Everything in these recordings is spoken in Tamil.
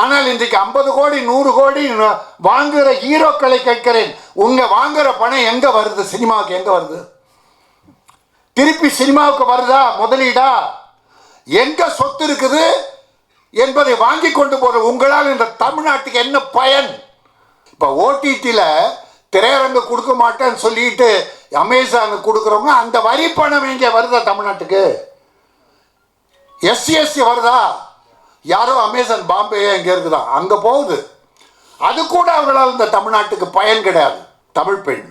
ஆனால் இன்றைக்கு ஐம்பது கோடி நூறு கோடி வாங்குகிற ஹீரோக்களை கேட்கிறேன். உங்கள் வாங்குகிற பணம் எங்கே வருது? சினிமாவுக்கு எங்கே வருது? திருப்பி சினிமாவுக்கு வருதா? முதலீடா? எங்க சொத்து இருக்குது என்பதை வாங்கி கொண்டு போற உங்களால் இந்த தமிழ்நாட்டுக்கு என்ன பயன்? இப்போ ஓடிடியில் திரையரங்கு கொடுக்க மாட்டேன்னு சொல்லிட்டு அமேசானுக்கு கொடுக்குறவங்க அந்த வரி பணம் இங்கே வருதா தமிழ்நாட்டுக்கு? எஸ்சிஎஸ்சி வருதா? யாரோ அமேசான் பாம்பே இங்கே இருக்குதா அங்கே போகுது. அது கூட அவங்களால் இந்த தமிழ்நாட்டுக்கு பயன் கிடையாது. தமிழ் பெண்.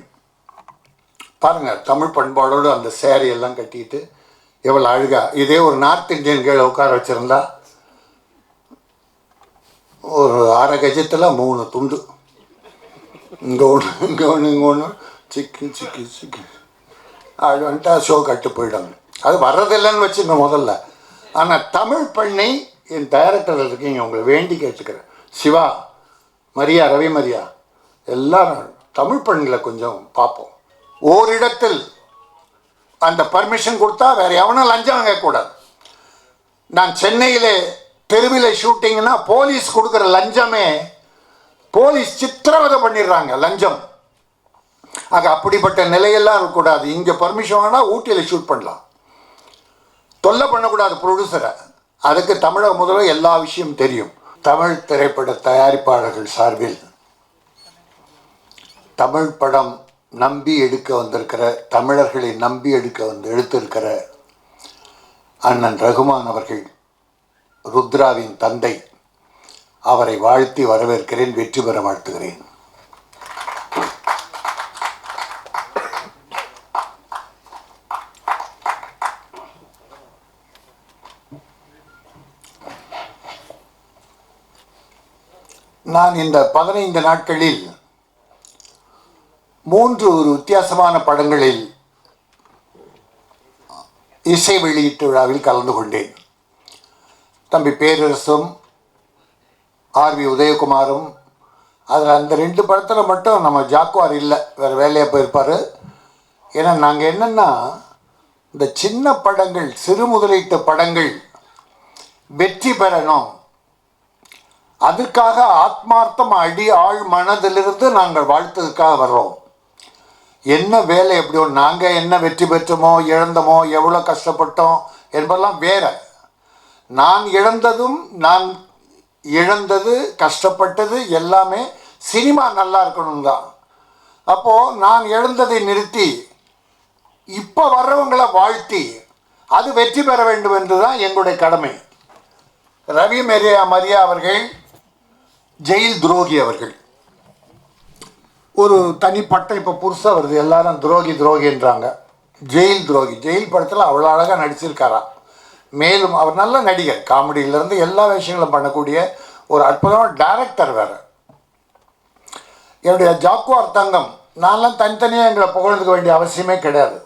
பாருங்கள் தமிழ் பண்பாடோடு அந்த சேரீ எல்லாம் கட்டிட்டு எவ்வளோ அழுகா. இதே ஒரு நார்த் இந்தியன் கீழே உட்கார வச்சுருந்தா ஒரு அரை கஜத்தில் மூணு துண்டு. இங்கே ஒன்று இங்கே ஒன்று இங்கே ஒன்று சிக்கி சிக்கி சிக்கி. அது வந்துட்டா ஷோ கட்டு போயிடும். அது வர்றதில்லைன்னு வச்சுங்க முதல்ல. ஆனால் தமிழ் பெண்ணை என் டைரக்டர் இருக்கீங்க உங்களை வேண்டி கேட்டுக்கிறேன். சிவா மரியா ரவி மரியா எல்லாரும் தமிழ் பெண்களை கொஞ்சம் பார்ப்போம். ஓரிடத்தில் அந்த பர்மிஷன் கொடுத்தா வேறு எவனும் லஞ்சம் வாங்கக்கூடாது. நான் சென்னையிலே தெருவில் ஷூட்டிங்னா போலீஸ் கொடுக்குற லஞ்சமே போலீஸ் சித்திரவதை பண்ணிடுறாங்க லஞ்சம். ஆக அப்படிப்பட்ட நிலையெல்லாம் இருக்கக்கூடாது. இங்கே பர்மிஷன் வேணால் ஊட்டியில் ஷூட் பண்ணலாம். தொல்லை பண்ணக்கூடாது ப்ரொடியூசரை அதுக்கு தமிழக முதல்வர் எல்லா விஷயம் தெரியும். தமிழ் திரைப்பட தயாரிப்பாளர்கள் சார்பில் தமிழ் படம் நம்பி எடுக்க வந்திருக்கிற தமிழர்களை நம்பி எடுக்க வந்து எடுத்திருக்கிற அண்ணன் ரகுமான் அவர்கள் ருத்ராவின் தந்தை அவரை வாழ்த்தி வரவேற்கிறேன் வெற்றி பெற வாழ்த்துகிறேன். நான் இந்த பதினைந்து நாட்களில் மூன்று ஒரு வித்தியாசமான படங்களில் இசை வெளியீட்டு விழாவில் கலந்து கொண்டேன். தம்பி பேரரசும் ஆர்வி உதயகுமாரும் அதில் அந்த ரெண்டு படத்தில் மட்டும் நம்ம ஜாக்குவார் இல்லை வேறு வேலையாக போயிருப்பார். ஏன்னா நாங்கள் என்னென்னா இந்த சின்ன படங்கள் சிறு முதலீட்டு படங்கள் வெற்றி பெறணும். அதற்காக ஆத்மார்த்தம் அடி ஆழ் மனதிலிருந்து நாங்கள் வாழ்த்ததுக்காக வர்றோம். என்ன வேலை எப்படியோ நாங்கள் என்ன வெற்றி பெற்றோமோ இழந்தோமோ எவ்வளோ கஷ்டப்பட்டோம் என்பதெல்லாம் வேற. நான் இழந்ததும் நான் இழந்தது கஷ்டப்பட்டது எல்லாமே சினிமா நல்லா இருக்கணும் தான். அப்போது நான் இழந்ததை நிறுத்தி இப்போ வர்றவங்களை வாழ்த்தி அது வெற்றி பெற வேண்டும் என்று தான் எங்களுடைய கடமை. ரவி மெரியா மரியா அவர்கள் ஜெயில் துரோகி அவர்கள். ஒரு தனிப்பட்ட இப்போ புதுசாக வருது. எல்லாரும் துரோகி துரோகின்றாங்க ஜெயில் துரோகி. ஜெயில் படத்தில் அவ்வளோ அழகாக நடிச்சிருக்காரா. மேலும் அவர் நல்ல நடிகர். காமெடியிலேருந்து எல்லா விஷயங்களும் பண்ணக்கூடிய ஒரு அற்புதமான டேரக்டர் வேறு. என்னுடைய ஜாக்குவார் தங்கம். நான்லாம் தனித்தனியாக எங்களை புகழ்ந்துக்க வேண்டிய அவசியமே கிடையாது.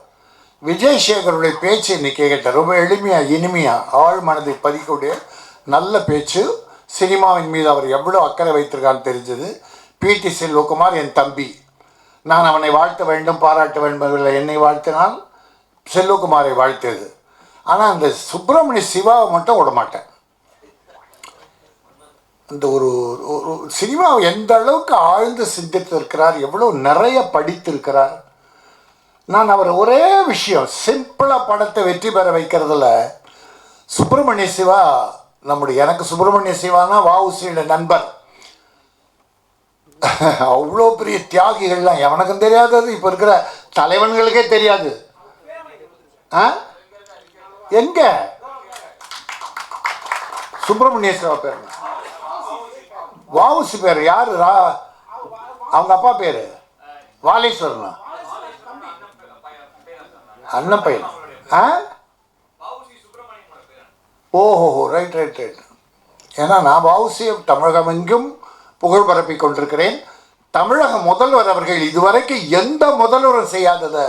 விஜய் சேகருடைய பேச்சு இன்னைக்கு கேட்டேன். ரொம்ப எளிமையாக இனிமையாக ஆழ் மனதை பதிக்கக்கூடிய நல்ல பேச்சு. சினிமாவின் மீது அவர் எவ்வளோ அக்கறை வைத்திருக்கான்னு தெரிஞ்சது. பிடி செல்வகுமார் என் தம்பி. நான் அவனை வாழ்த்த வேண்டும் பாராட்ட வேண்டும் என்பதில்லை என்னை வாழ்த்தினால் செல்வகுமாரை வாழ்த்தியது. ஆனால் அந்த சுப்பிரமணிய சிவாவை மட்டும் விட மாட்டேன். இந்த ஒரு ஒரு சினிமாவை எந்த அளவுக்கு ஆழ்ந்து சிந்தித்திருக்கிறார் எவ்வளோ நிறைய படித்திருக்கிறார். நான் அவர் ஒரே விஷயம் சிம்பிளாக படத்தை வெற்றி பெற வைக்கிறதுல சுப்பிரமணிய சிவா நம்முடைய எனக்கு சுப்பிரமணிய சிவானா வாவுசியோட நண்பர். அவ்வளோ பெரிய தியாகிகள்லாம் எவனுக்கும் தெரியாதது இப்போ இருக்கிற தலைவன்களுக்கே தெரியாது. ஆ? எங்க? சுப்பிரமணிய சிவா பேர். வாவுசி பேர் யார்? ரா அவங்க அப்பா பேர்? வாலேஸ்வரனா? அண்ணன் பையன். ஆ? ஓஹோஹோ ரைட் ரைட் ரைட் ஏன்னா நான் வாவுசியை தமிழகம் எங்கும் புகழ் பரப்பிக் கொண்டிருக்கிறேன். தமிழக முதல்வர் அவர்கள் இதுவரைக்கும் எந்த முதல்வரும் செய்யாததை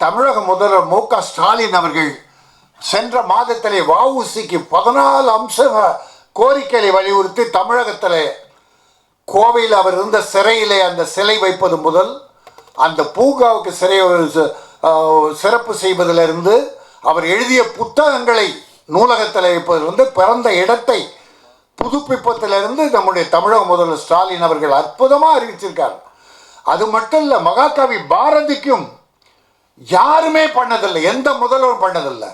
தமிழக முதல்வர் மு க ஸ்டாலின் அவர்கள் சென்ற மாதத்திலே வஉசிக்கு பதினாலு அம்ச கோரிக்கைகளை வலியுறுத்தி தமிழகத்தில் கோவையில் அவர் இருந்த சிறையிலே அந்த சிலை வைப்பது முதல் அந்த பூங்காவுக்கு சிறை சிறப்பு செய்வதிலிருந்து அவர் எழுதிய புத்தகங்களை நூலகத்தில் இருப்பதிலிருந்து பிறந்த இடத்தை புதுப்பிப்பத்திலிருந்து நம்முடைய தமிழக முதல்வர் ஸ்டாலின் அவர்கள் அற்புதமாக அறிவிச்சிருக்கார். அது மட்டும் இல்லை மகாகவி பாரதிக்கும் யாருமே பண்ணதில்லை எந்த முதல்வரும் பண்ணதில்லை.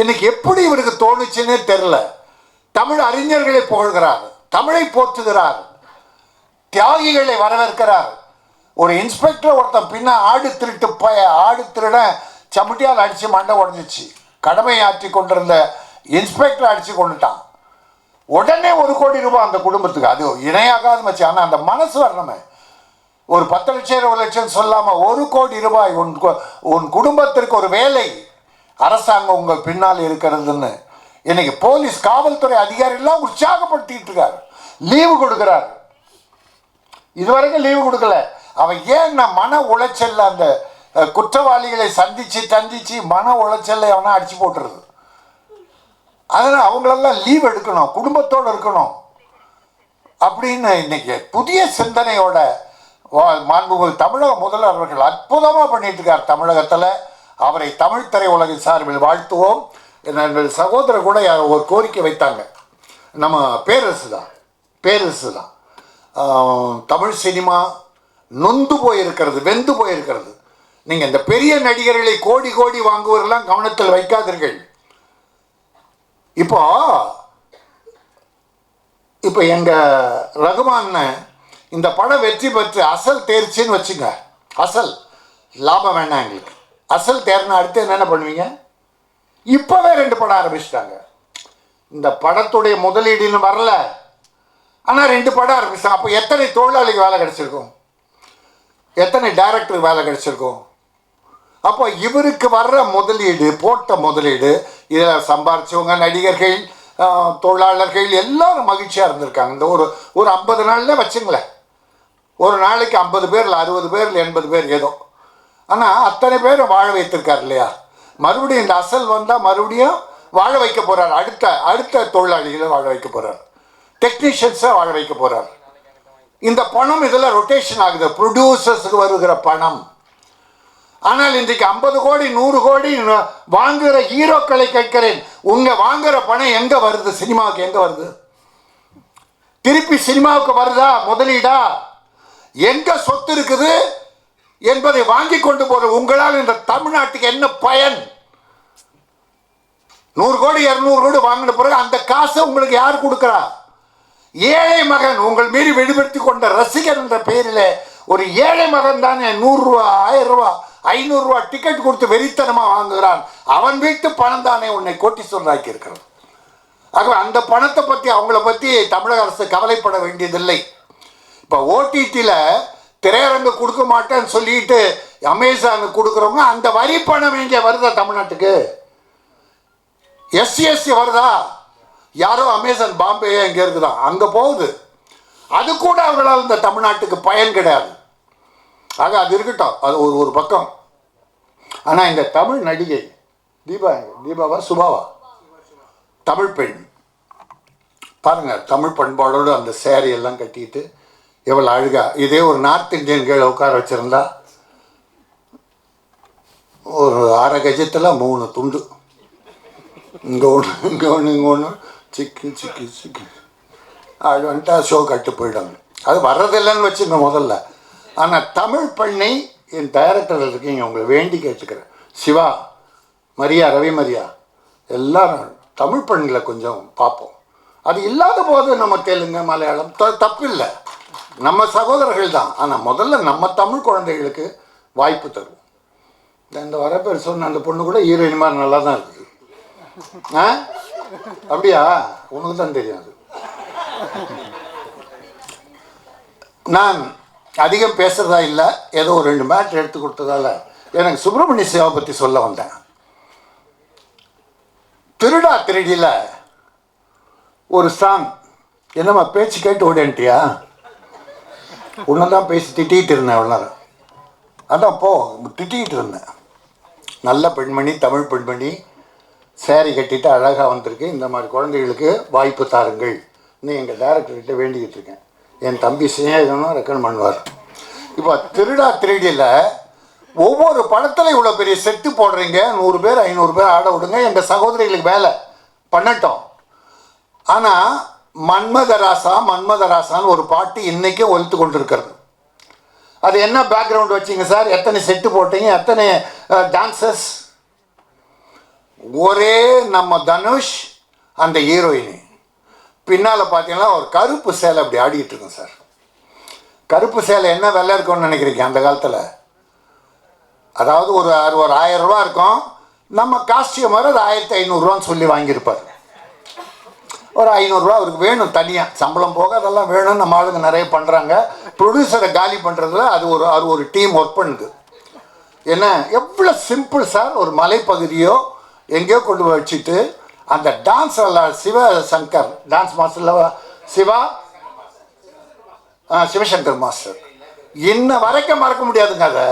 இன்னைக்கு எப்படி இவருக்கு தோணுச்சுன்னே தெரில தமிழ் அறிஞர்களை புகழ்கிறார் தமிழை போற்றுகிறார் தியாகிகளை வரவேற்கிறார். ஒரு இன்ஸ்பெக்டர் ஒருத்தன் பின்ன ஆடு திருட்டு பய ஆடு திருட சமட்டியால் அடித்து மண்டை உடஞ்சிச்சு. கடமையாற்றி கொண்டிருந்த இன்ஸ்பெக்டர் அடித்து கொண்டுட்டான். உடனே ஒரு கோடி ரூபாய் அந்த குடும்பத்துக்கு. அது இணையாகாது மச்சு ஆனால் அந்த மனசு வரணுமே. ஒரு பத்து லட்சம் இருபது லட்சம் சொல்லாமல் ஒரு கோடி ரூபாய் உன் உன் குடும்பத்திற்கு ஒரு வேலை. அரசாங்கம் உங்கள் பின்னால் இருக்கிறதுன்னு. இன்னைக்கு போலீஸ் காவல்துறை அதிகாரிலாம் உற்சாகப்படுத்திட்டு இருக்காரு. லீவு கொடுக்குறாரு. இதுவரைக்கும் லீவு கொடுக்கல. அவன் ஏன் நான் மன உளைச்சல்ல அந்த குற்றவாளிகளை சந்திச்சு தந்திச்சு மன உளைச்சல்ல அவனை அடிச்சு போட்டுருது அதனால் அவங்களெல்லாம் லீவ் எடுக்கணும் குடும்பத்தோடு இருக்கணும். அப்படின்னு இன்னைக்கு புதிய சிந்தனையோட வா- தமிழக முதல்வர் அவர்கள் அற்புதமாக பண்ணிட்டு இருக்கார் தமிழகத்தில். அவரை தமிழ் திரையுலகின் சார்பில் வாழ்த்துவோம். என்னுடைய சகோதரர் கூட யார் ஒரு கோரிக்கை வைத்தாங்க. நம்ம பேரரசு தான் பேரரசு தான். தமிழ் சினிமா நொந்து போயிருக்கிறது வெந்து போயிருக்கிறது. நீங்கள் இந்த பெரிய நடிகர்களை கோடி கோடி வாங்குவதெல்லாம் கவனத்தில் வைக்காதீர்கள். இப்போ இப்போ எங்கள் ரகுமான் இந்த படம் வெற்றி பெற்று அசல் தேர்ச்சின்னு வச்சுங்க. அசல். லாபம் வேணாம் எங்களுக்கு. அசல் தேர்னா அடுத்து என்னென்ன பண்ணுவீங்க? இப்போவே ரெண்டு படம் ஆரம்பிச்சிட்டாங்க. இந்த படத்துடைய முதலீடுன்னு வரல. ஆனால் ரெண்டு படம் ஆரம்பிச்சிட்டாங்க அப்போ எத்தனை தொழிலாளிக்கு வேலை கிடச்சிருக்கும்? எத்தனை டேரக்டருக்கு வேலை கிடச்சிருக்கும்? அப்போ இவருக்கு வர்ற முதலீடு போட்ட முதலீடு இதில் சம்பாரிச்சவங்க நடிகர்கள் தொழிலாளர்கள் எல்லாரும் மகிழ்ச்சியாக இருந்திருக்காங்க. இந்த ஒரு ஒரு ஐம்பது நாளில் வச்சுங்களேன். ஒரு நாளைக்கு ஐம்பது பேரில் அறுபது பேரில் எண்பது பேர் ஏதோ. ஆனால் அத்தனை பேரை வாழ வைத்திருக்கார் இல்லையா? மறுபடியும் இந்த அசல் வந்தால் மறுபடியும் வாழ வைக்க போகிறார் அடுத்த அடுத்த தொழிலாளிகளை வாழ வைக்க போகிறார் டெக்னீஷியன்ஸை வாழ வைக்க போகிறார் இந்த பணம் இதில் ரொட்டேஷன் ஆகுது. ப்ரொடியூசர்ஸுக்கு வருகிற பணம். ஆனால் இன்றைக்கு ஐம்பது கோடி நூறு கோடி வாங்குகிற ஹீரோக்களை கேட்கிறேன். உங்கள் வாங்குகிற பணம் எங்கே வருது? சினிமாவுக்கு எங்கே வருது? திருப்பி சினிமாவுக்கு வருதா? முதலீடா? எங்கே சொத்து இருக்குது? என்பதை வாங்கி கொண்டு போகிற உங்களால் இந்த தமிழ்நாட்டுக்கு என்ன பயன்? நூறு கோடி இரநூறு கோடி வாங்கின பிறகு அந்த காசை உங்களுக்கு யார் கொடுக்குறா? ஏழை மகன் உங்கள் மீறி வெளிப்படுத்தி கொண்ட ரசிகர் என்ற பெயரில் ஒரு ஏழை மகன் தானே நூறுரூவா ஆயிரம் ரூபா ஐநூறுரூவா டிக்கெட் கொடுத்து வெறித்தனமாக வாங்குகிறான். அவன் வீட்டு பணம் தானே உன்னை கோட்டீஸ்வரராக்கி இருக்கிறது ஆகவே அந்த பணத்தை பற்றி அவங்கள பற்றி தமிழக அரசு கவலைப்பட வேண்டியதில்லை. இப்போ ஓடிடியில் திரையரங்கு கொடுக்க மாட்டேன்னு சொல்லிட்டு அமேசானுக்கு கொடுக்குறவங்க அந்த வரி பணம் இங்கே வருதா தமிழ்நாட்டுக்கு? எஸ்சிஎஸ்சி வருதா? யாரோ அமேசான் பாம்பே இங்கே இருக்குதான் அங்கே போகுது. அது கூட அவங்களால் இந்த தமிழ்நாட்டுக்கு பயன் கிடையாது. ஆக அது இருக்கட்டும். அது ஒரு ஒரு பக்கம். ஆனால் இந்த தமிழ் நடிகை தீபா தீபாவா சுபாவா தமிழ் பெண். பாருங்கள் தமிழ் பண்பாடோடு அந்த சேரீ எல்லாம் கட்டிட்டு எவ்வளோ அழகா இதே ஒரு நார்த் இந்தியன் கீழே உட்கார வச்சுருந்தா ஒரு அரை கஜத்தில் மூணு துண்டு. இங்கே ஒன்று இங்கே ஒன்று இங்கே ஒன்று சிக்கி சிக்கி சிக்கி. அது வந்துட்டு ஷோ கட்டு போயிடும். அது வர்றதில்லைன்னு வச்சுங்க முதல்ல. ஆனால் தமிழ் பெண்ணை என் டைரக்டர் இருக்கீங்க உங்களை வேண்டி கேட்டுக்கிறேன். சிவா மரியா ரவி மரியா எல்லாரும் தமிழ் பெண்களை கொஞ்சம் பார்ப்போம். அது இல்லாத போது நம்ம தெலுங்கு மலையாளம் த தப்பில்லை. நம்ம சகோதரர்கள் தான். ஆனால் முதல்ல நம்ம தமிழ் குழந்தைகளுக்கு வாய்ப்பு தருவோம். இந்த- வரப்பேர் சொன்ன அந்த பொண்ணு கூட ஹீரோயின் மாதிரி நல்லா தான் இருக்குது ஆ? அப்படியா உனக்கு தான் தெரியும் அது. நான் அதிகம் பேசுகிறதா இல்லை ஏதோ ஒரு ரெண்டு மேட்ச் எடுத்து கொடுத்ததால எனக்கு சுப்பிரமணிய சிவா பற்றி சொல்ல வந்தேன். திருடா திருடியில் ஒரு சாங் என்னம்மா பேச்சு கேட்டு ஓடேன்ட்டியா உன்னை தான் பேசி திட்டிகிட்டு இருந்தேன் அவ்வளோ நேரம். அதான் போ திட்டிகிட்டு இருந்தேன். நல்ல பெண்மணி தமிழ் பெண்மணி சேரீ கட்டிட்டு அழகாக வந்திருக்கு. இந்த மாதிரி குழந்தைகளுக்கு வாய்ப்பு தாருங்கள். இன்னும் எங்கள் டேரக்டர்கிட்ட வேண்டிக்கிட்டு இருக்கேன். என் தம்பி சிநேகனும் ரெக்கமெண்ட் பண்ணுவார். இப்போ திருடா திருடியில் ஒவ்வொரு படத்துல இவ்வளோ பெரிய செட்டு போடுறீங்க. நூறு பேர் ஐநூறு பேர் ஆட விடுங்க. எங்கள் சகோதரிகளுக்கு வேலை. பண்ணட்டும். ஆனால் மன்மதராசா மன்மதராசான்னு ஒரு பாட்டு இன்றைக்கே ஒலித்து கொண்டிருக்கிறது. அது என்ன பேக்ரவுண்ட் வச்சிங்க சார் எத்தனை செட்டு போட்டீங்க? எத்தனை டான்சஸ் ஒரே நம்ம தனுஷ் அந்த ஹீரோயினி பின்னால் பார்த்தீங்கன்னா ஒரு கருப்பு சேலை அப்படி ஆடிக்கிட்டு இருக்கும் சார். கருப்பு சேலை என்ன வெள்ளை இருக்கும்னு நினைக்கிறீங்க அந்த காலத்தில்? அதாவது ஒரு அறு- ஒரு ஆயிரம் ரூபா இருக்கும். நம்ம காஸ்டியூமர் அது ஆயிரத்தி ஐநூறுரூவான்னு சொல்லி வாங்கியிருப்பார். ஒரு ஐநூறுரூவா அவருக்கு வேணும் தனியாக சம்பளம் போக அதெல்லாம் வேணும் நம்ம ஆளுங்க நிறைய பண்ணுறாங்க ப்ரொடியூசரை காலி பண்ணுறதுல அது ஒரு அது ஒரு டீம் ஒர்க் பண்ணுது. என்ன? எவ்வளோ சிம்பிள் சார். ஒரு மலைப்பகுதியோ எங்கேயோ கொண்டு வச்சுட்டு அந்த டான்ஸ் சிவ சங்கர் டான்ஸ் மாஸ்டரில் சிவா சிவசங்கர் மாஸ்டர் இன்ன வரைக்கும் மறக்க முடியாதுங்க அதை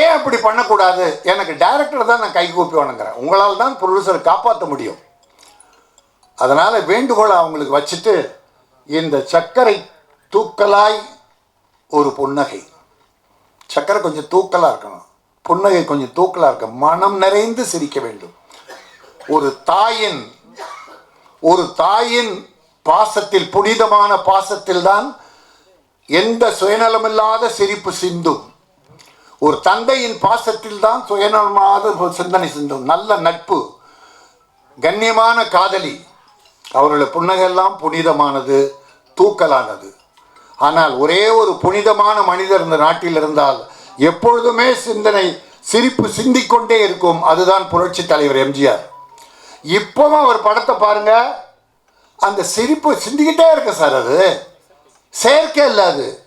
ஏன் அப்படி பண்ணக்கூடாது? எனக்கு டைரக்டர் தான் நான் கை கூப்பி வணங்குறேன். உங்களால் தான் ப்ரொடியூசரை காப்பாற்ற முடியும். அதனால் வேண்டுகோளை அவங்களுக்கு வச்சுட்டு இந்த சர்க்கரை தூக்கலாய் ஒரு புன்னகை. சர்க்கரை கொஞ்சம் தூக்கலாக இருக்கணும். புன்னகை கொஞ்சம் தூக்கலாக இருக்க மனம் நிறைந்து சிரிக்க வேண்டும். ஒரு தாயின் ஒரு தாயின் பாசத்தில் புனிதமான பாசத்தில் தான் எந்த சுயநலமில்லாத சிரிப்பு சிந்தும் ஒரு தந்தையின் பாசத்தில் தான் சுயநலமாத சிந்தனை சிந்தும் நல்ல நட்பு கண்ணியமான காதலி. அவருடைய புன்னகையெல்லாம் புனிதமானது தூக்கலானது. ஆனால் ஒரே ஒரு புனிதமான மனிதர் இந்த நாட்டில் இருந்தால் எப்பொழுதுமே சிந்தனை சிரிப்பு சிந்திக்கொண்டே இருக்கும். அதுதான் புரட்சி தலைவர் எம்ஜிஆர். இப்போவும் அவர் படத்தை பாருங்க. அந்த சிரிப்பு சிந்திக்கிட்டே இருக்கு சார் அது. செயற்கை இல்லை அது.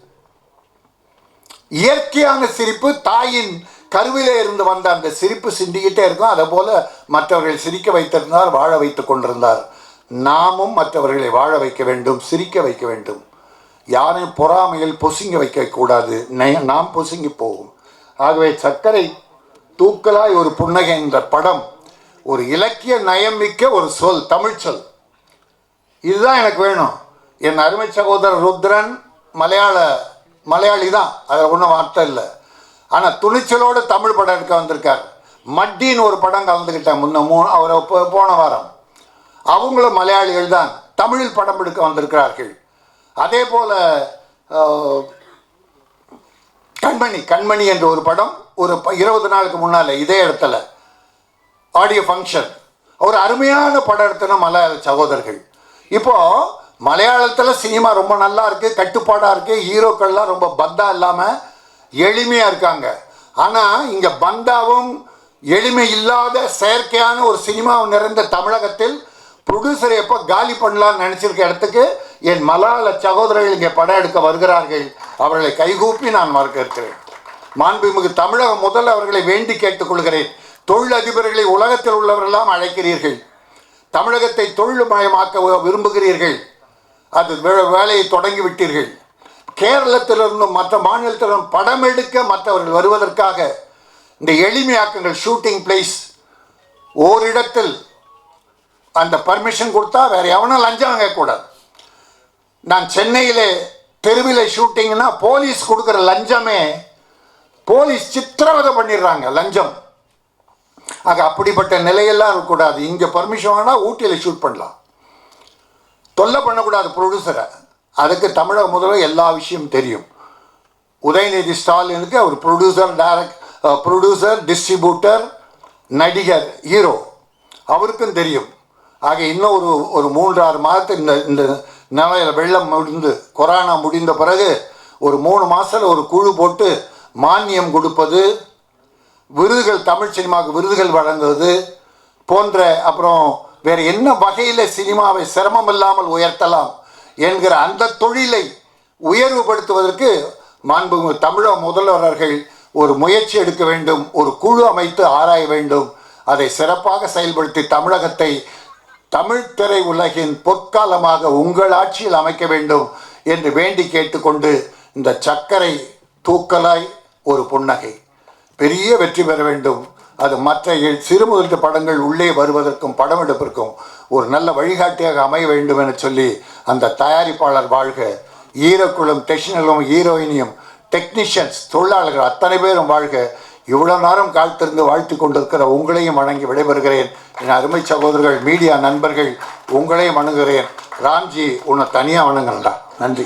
இயற்கையான சிரிப்பு தாயின் கருவிலே இருந்து வந்த அந்த சிரிப்பு சிந்திக்கிட்டே இருக்கும். அதை போல மற்றவர்கள் சிரிக்க வைத்திருந்தார் வாழ வைத்து கொண்டிருந்தார். நாமும் மற்றவர்களை வாழ வைக்க வேண்டும் சிரிக்க வைக்க வேண்டும். யாரையும் பொறாமையில் பொசுங்கி வைக்கக்கூடாது நாம் பொசுங்கி போகும் ஆகவே சர்க்கரை தூக்கலாய் ஒரு புன்னகை என்ற படம் ஒரு இலக்கிய நயமிக்க ஒரு சொல் தமிழ் சொல். இதுதான் எனக்கு வேணும். என் அருமை சகோதரர் ருத்ரன் மலையாள மலையாளி தான். அதில் ஒன்றும் வார்த்தை இல்லை. ஆனால் துணிச்சலோடு தமிழ் படம் எடுக்க வந்திருக்கார். மட்டின்னு ஒரு படம் கலந்துக்கிட்டேன் முன்ன மூணு அவர் போ- போன வாரம். அவங்களும் மலையாளிகள் தான். தமிழில் படம் எடுக்க வந்திருக்கிறார்கள். அதே போல் கண்மணி கண்மணி என்ற ஒரு படம் ஒரு ப- இருபது நாளுக்கு முன்னால் இதே இடத்துல ஆடியோ ஃபங்க்ஷன் ஒரு அருமையான படம் எடுத்தன மலையாள சகோதரர்கள். இப்போ மலையாளத்தில் சினிமா ரொம்ப நல்லா இருக்கு கட்டுப்பாடாக இருக்கு ஹீரோக்கள்லாம் ரொம்ப பந்தா இல்லாமல் எளிமையாக இருக்காங்க. ஆனால் இங்கே பந்தாவும் எளிமை இல்லாத செயற்கையான ஒரு சினிமா நிறைந்த தமிழகத்தில் ப்ரொடியூசரை எப்போ காலி பண்ணலாம்னு நினச்சிருக்க இடத்துக்கு என் மலையாள சகோதரர்கள் இங்கே படம் எடுக்க வருகிறார்கள். அவர்களை கைகூப்பி நான் வரவேற்கிறேன். மாண்புமிகு தமிழக முதல் அவர்களை வேண்டி கேட்டுக்கொள்கிறேன். தொழில் அதிபர்களை உலகத்தில் உள்ளவரெல்லாம் அழைக்கிறீர்கள். தமிழகத்தை தொழில்மயமாக்க மயமாக்க விரும்புகிறீர்கள். அது வே- வேலையை தொடங்கி விட்டீர்கள். கேரளத்திலிருந்தும் மற்ற மாநிலத்திலிருந்தும் படம் எடுக்க மற்றவர்கள் வருவதற்காக இந்த எளிமையாக்கங்கள் ஷூட்டிங் பிளேஸ் ஓரிடத்தில் அந்த பர்மிஷன் கொடுத்தா வேறு எவனும் லஞ்சம் வாங்கக்கூடாது. நான் சென்னையிலே தெருவில் ஷூட்டிங்னா போலீஸ் கொடுக்குற லஞ்சமே போலீஸ் சித்திரவதை பண்ணிடுறாங்க லஞ்சம். ஆக அப்படிப்பட்ட நிலையெல்லாம் இருக்கக்கூடாது. இங்கே பர்மிஷன் வேணால் ஊட்டியில் ஷூட் பண்ணலாம். தொல்லை பண்ணக்கூடாது ப்ரொடியூசரை அதுக்கு தமிழக முதல்வர் எல்லா விஷயம் தெரியும். உதயநிதி ஸ்டாலினுக்கு அவர் ப்ரொடியூசர் டைரக்ட் ப்ரொடியூசர் டிஸ்ட்ரிபியூட்டர் நடிகர் ஹீரோ அவருக்கும் தெரியும். ஆக இன்னும் ஒரு ஒரு மூன்றாறு மாதத்து இந்த இந்த நிலையில் வெள்ளம் முடிந்து கொரோனா முடிந்த பிறகு ஒரு மூணு மாதத்தில் ஒரு குழு போட்டு மானியம் கொடுப்பது விருதுகள் தமிழ் சினிமாவுக்கு விருதுகள் வழங்குவது போன்ற அப்புறம் வேறு என்ன வகையில் சினிமாவை சிரமம் இல்லாமல் உயர்த்தலாம் என்கிற அந்த தொழிலை உயர்வுபடுத்துவதற்கு மாண்புமிகு தமிழக முதல்வர்கள் ஒரு முயற்சி எடுக்க வேண்டும் ஒரு குழு அமைத்து ஆராய வேண்டும். அதை சிறப்பாக செயல்படுத்தி தமிழகத்தை தமிழ் திரை உலகின் பொற்காலமாக உங்கள் ஆட்சியில் அமைக்க வேண்டும் என்று வேண்டி கேட்டுக்கொண்டு இந்த சர்க்கரை தூக்கலாய் ஒரு புன்னகை. பெரிய வெற்றி பெற வேண்டும். அது மற்ற சிறு முதலீட்டு படங்கள் உள்ளே வருவதற்கும் படம் எடுப்பிற்கும் ஒரு நல்ல வழிகாட்டியாக அமைய வேண்டும் என சொல்லி அந்த தயாரிப்பாளர் வாழ்க ஈரக்குளம் டெக்ஷனலும் ஹீரோயினியும் டெக்னீஷியன்ஸ் தொழிலாளர்கள் அத்தனை பேரும் வாழ்க. இவ்வளோ நேரம் காத்திருந்து வாழ்த்து கொண்டிருக்கிற உங்களையும் வணங்கி விடைபெறுகிறேன். என் அருமை சகோதரர்கள் மீடியா நண்பர்கள் உங்களையும் வணங்குகிறேன். ராம்ஜி உன்னை தனியாக வணங்குறேன்டா. நன்றி.